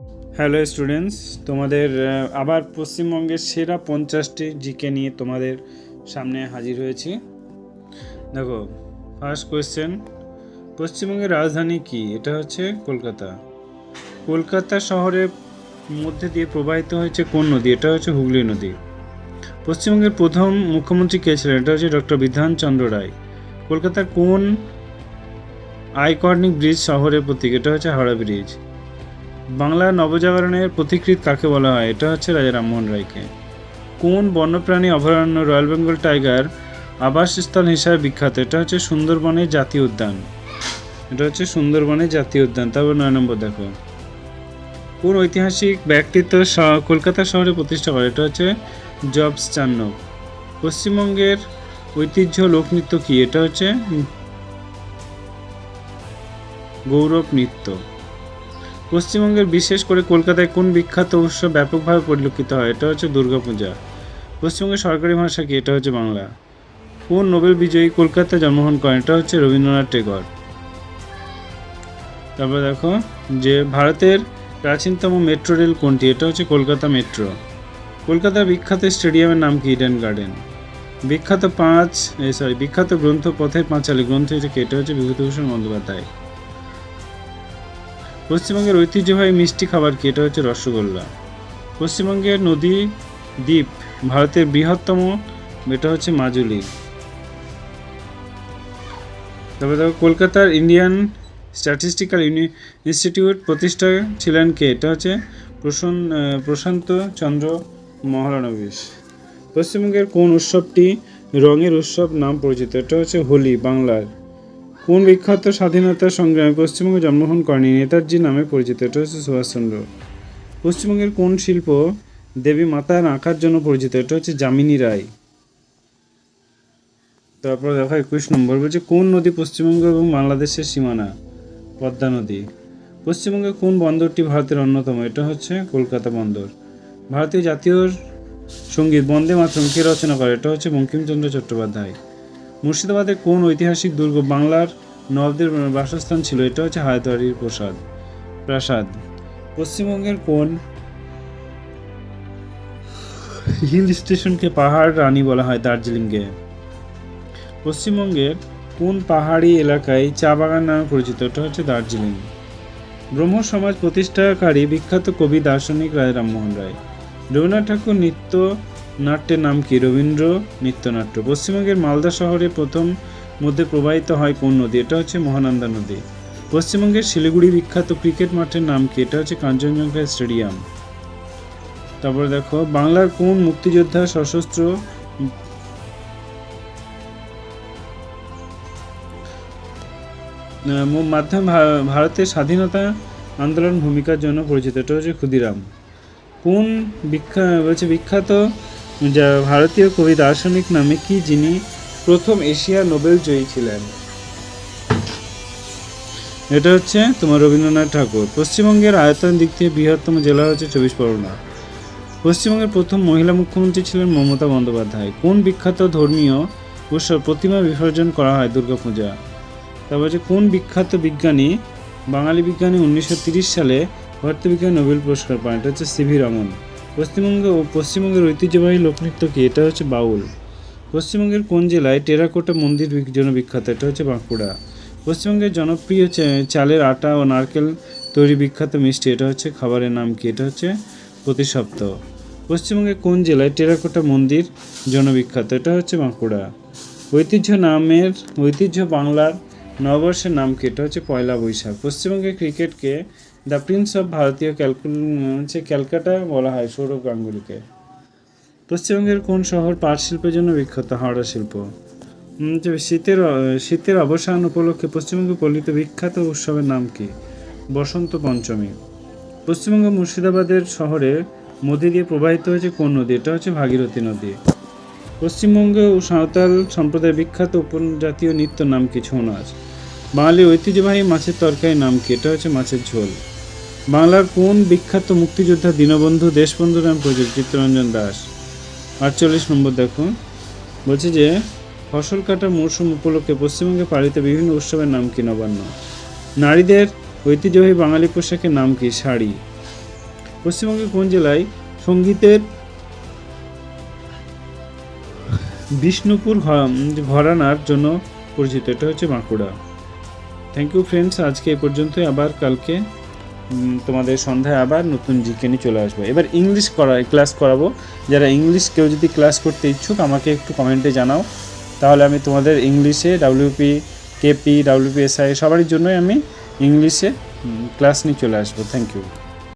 Hello students তোমাদের আবার পশ্চিমবঙ্গের সেরা পঞ্চাশটি জিকে নিয়ে তোমাদের সামনে হাজির হয়েছি। দেখো ফার্স্ট কোয়েশ্চেন পশ্চিমবঙ্গের রাজধানী কি? এটা হচ্ছে কলকাতা। কলকাতা শহরের মধ্যে দিয়ে প্রবাহিত হয়েছে কোন নদী? এটা হচ্ছে হুগলি নদী। পশ্চিমবঙ্গের প্রথম মুখ্যমন্ত্রী কে ছিলেন? এটা হচ্ছে ডক্টর বিধান চন্দ্র রায়। কলকাতার কোন আইকনিক ব্রিজ শহরের প্রতীক? এটা হচ্ছে হাওড়া ব্রিজ বাংলার নবজাগরণের পথিকৃৎ কাকে বলা হয়? এটা হচ্ছে রাজা রামমোহন রায়কে। কোন বন্যপ্রাণী অভয়ারণ্য রয়্যাল বেঙ্গল টাইগার আবাসস্থল হিসাবে বিখ্যাত? এটা হচ্ছে সুন্দরবনের জাতীয় উদ্যান। এটা হচ্ছে সুন্দরবনের জাতীয় উদ্যান। তারপর নয় নম্বর দেখো। কোন ঐতিহাসিক ব্যক্তিত্ব কলকাতা শহরে প্রতিষ্ঠা করে? এটা হচ্ছে জবস চান্নক। পশ্চিমবঙ্গের ঐতিহ্য লোকনৃত্য কি? এটা হচ্ছে গৌরব নৃত্য। পশ্চিমবঙ্গের বিশেষ করে কলকাতায় কোন বিখ্যাত উৎসব ব্যাপকভাবে পরিলক্ষিত হয়? এটা হচ্ছে দুর্গাপূজা। পশ্চিমবঙ্গের সরকারি ভাষা কি? এটা হচ্ছে বাংলা। কোন নোবেল বিজয়ী কলকাতায় জন্মগ্রহণ করেন? এটা হচ্ছে রবীন্দ্রনাথ টেগর। তারপর দেখো, যে ভারতের প্রাচীনতম মেট্রো রেল কোনটি? এটা হচ্ছে কলকাতা মেট্রো। কলকাতার বিখ্যাত স্টেডিয়ামের নাম কি? ইডেন গার্ডেন বিখ্যাত পাঁচ সরি বিখ্যাত গ্রন্থ পথের পাঁচালী গ্রন্থ এটা হচ্ছে বিভূতিভূষণ বন্দ্যোপাধ্যায়। পশ্চিমবঙ্গের ঐতিহ্যবাহী মিষ্টি খাবার কি? এটা হচ্ছে রসগোল্লা। পশ্চিমবঙ্গের নদী দ্বীপ ভারতের বৃহত্তম, এটা হচ্ছে মাজুলি। তারপরে দেখো, কলকাতার ইন্ডিয়ান স্ট্যাটিস্টিক্যাল ইনস্টিটিউট প্রতিষ্ঠা ছিলেন কে? এটা হচ্ছে প্রসন প্রশান্ত চন্দ্র মহারানবিশ পশ্চিমবঙ্গের কোন উৎসবটি রঙের উৎসব নাম পরিচিত? এটা হচ্ছে হোলি, বাংলার। কোন বিখ্যাত স্বাধীনতা সংগ্রামে পশ্চিমবঙ্গে জন্মগ্রহণ করেনি নেতাজি নামে পরিচিত এটা হচ্ছে সুভাষচন্দ্র। পশ্চিমবঙ্গের কোন শিল্প দেবী মাতার আঁকার জন্য পরিচিত? এটা হচ্ছে যামিনী রায়। তারপর দেখো একুশ নম্বর বলছে, কোন নদী পশ্চিমবঙ্গ এবং বাংলাদেশের সীমানা? পদ্মা নদী। পশ্চিমবঙ্গে কোন বন্দরটি ভারতের অন্যতম? এটা হচ্ছে কলকাতা বন্দর। ভারতীয় জাতীয় সংগীত বন্দে মাতরম, কে রচনা করে? এটা হচ্ছে বঙ্কিমচন্দ্র চট্টোপাধ্যায়। মুর্শিদাবাদের কোন ঐতিহাসিক দুর্গ বাংলার নবাবদের বাসস্থান ছিল? এটা হচ্ছে হায়দরারির প্রসাদ, প্রাসাদ। পশ্চিমবঙ্গের কোন হিল স্টেশনকে পাহাড় রানী বলা হয় দার্জিলিংকে? পশ্চিমবঙ্গের কোন পাহাড়ি এলাকায় চা বাগান নামে পরিচিত? এটা হচ্ছে দার্জিলিং। ব্রহ্ম সমাজ প্রতিষ্ঠাকারী বিখ্যাত কবি দার্শনিক রায় রামমোহন রায়। রবীন্দ্রনাথ ঠাকুর নৃত্য নাট্যের নাম কি? রবীন্দ্র নৃত্যনাট্য। পশ্চিমবঙ্গের মালদা শহরে প্রথম মধ্যে প্রবাহিত হয় কোন নদী? এটা হচ্ছে মহানন্দা নদী। পশ্চিমবঙ্গের শিলিগুড়ি বিখ্যাত ক্রিকেট মাঠের নাম কি? এটা হচ্ছে কাঞ্চনজঙ্ঘা স্টেডিয়াম। তারপর দেখো, বাংলার কোন মুক্তিযোদ্ধা সশস্ত্র মাধ্যমে ভারতের স্বাধীনতা আন্দোলন ভূমিকার জন্য পরিচিত। এটা হচ্ছে ক্ষুদিরাম। কোন বিখ্যাত বলছে বিখ্যাত যা ভারতীয় কবি দার্শনিক নামে কি যিনি প্রথম এশিয়া নোবেল জয়ী ছিলেন? এটা হচ্ছে তোমার রবীন্দ্রনাথ ঠাকুর। পশ্চিমবঙ্গের আয়তন দিক থেকে বৃহত্তম জেলা হচ্ছে চব্বিশ পরগনা। পশ্চিমবঙ্গের প্রথম মহিলা মুখ্যমন্ত্রী ছিলেন মমতা বন্দ্যোপাধ্যায়। কোন বিখ্যাত ধর্মীয় উৎসব প্রতিমা বিসর্জন করা হয় দুর্গাপূজা? তারপর হচ্ছে কোন বিখ্যাত বিজ্ঞানী, বাঙালি বিজ্ঞানী উনিশশো সালে পদার্থবিজ্ঞান নোবেল পুরস্কার পান? এটা হচ্ছে সিভি রমন। পশ্চিমবঙ্গ ও পশ্চিমবঙ্গের ঐতিহ্যবাহী লোকনৃত্য কি? এটা হচ্ছে বাউল। পশ্চিমবঙ্গের কোন জেলায় টেরাকোটা মন্দির জন্য বিখ্যাত এটা হচ্ছে বাঁকুড়া। পশ্চিমবঙ্গের জনপ্রিয় চালের আটা ও নারকেল তৈরি বিখ্যাত মিষ্টি, এটা হচ্ছে খাবারের নাম কি? এটা হচ্ছে প্রতিসপ্তাহ পশ্চিমবঙ্গের কোন জেলায় টেরাকোটা মন্দির জন্য বিখ্যাত এটা হচ্ছে বাঁকুড়া। ঐতিহ্য নামের, ঐতিহ্য বাংলার নববর্ষের নাম কি? এটা হচ্ছে পয়লা বৈশাখ। পশ্চিমবঙ্গের ক্রিকেটকে দ্য প্রিন্স অফ ভারতীয় ক্যালকুল হচ্ছে ক্যালকাটা বলা হয় সৌরভ গাঙ্গুলিকে, পশ্চিমবঙ্গের কোন শহর পাট শিল্পের জন্য বিখ্যাত? হাওড়া শিল্প। শীতের শীতের অবসান উপলক্ষে পশ্চিমবঙ্গে পালিত বিখ্যাত উৎসবের নাম কি? বসন্ত পঞ্চমী। পশ্চিমবঙ্গ মুর্শিদাবাদের শহরে মধ্যে দিয়ে প্রবাহিত হয়েছে কোন নদী? এটা হচ্ছে ভাগীরথী নদী। পশ্চিমবঙ্গে ও সাঁওতাল সম্প্রদায়ের বিখ্যাত উপজাতীয় নৃত্য নাম কি? ছৌ নাচ। বাঙালির ঐতিহ্যবাহী মাছের তরকারির নাম কি? এটা হচ্ছে মাছের ঝোল। বাংলার কোন বিখ্যাত মুক্তিযোদ্ধা দীনবন্ধু দেশবন্ধু নাম পরিচিত? চিত্তরঞ্জন দাস। আটচল্লিশ নম্বর দেখুন। বলছে যে, ফসল কাটার মরশুম উপলক্ষে পশ্চিমবঙ্গে পালিত বিভিন্ন উৎসবের নাম কি নবান্ন? নারীদের ঐতিহ্যবাহী বাঙালি পোশাকের নাম কি শাড়ি? পশ্চিমবঙ্গের কোন জেলায় সঙ্গীতের বিষ্ণুপুর ঘরানার জন্য পরিচিত? এটা হচ্ছে বাঁকুড়া। থ্যাংক ইউ ফ্রেন্ডস আজকে এই পর্যন্তই। আবার কালকে তোমাদের সন্ধ্যায় আবার নতুন জিকে নিয়ে চলে আসব। এবার ইংলিশ করা ক্লাস করাবো। যারা ইংলিশ কেউ যদি ক্লাস করতে ইচ্ছুক, আমাকে একটু কমেন্টে জানাও। তাহলে আমি তোমাদের ইংলিশে ডাব্লিউপি কেপি ডাব্লিউপি এসআই সবারই জন্যই আমি ইংলিশে ক্লাস নিয়ে চলে আসব। Thank you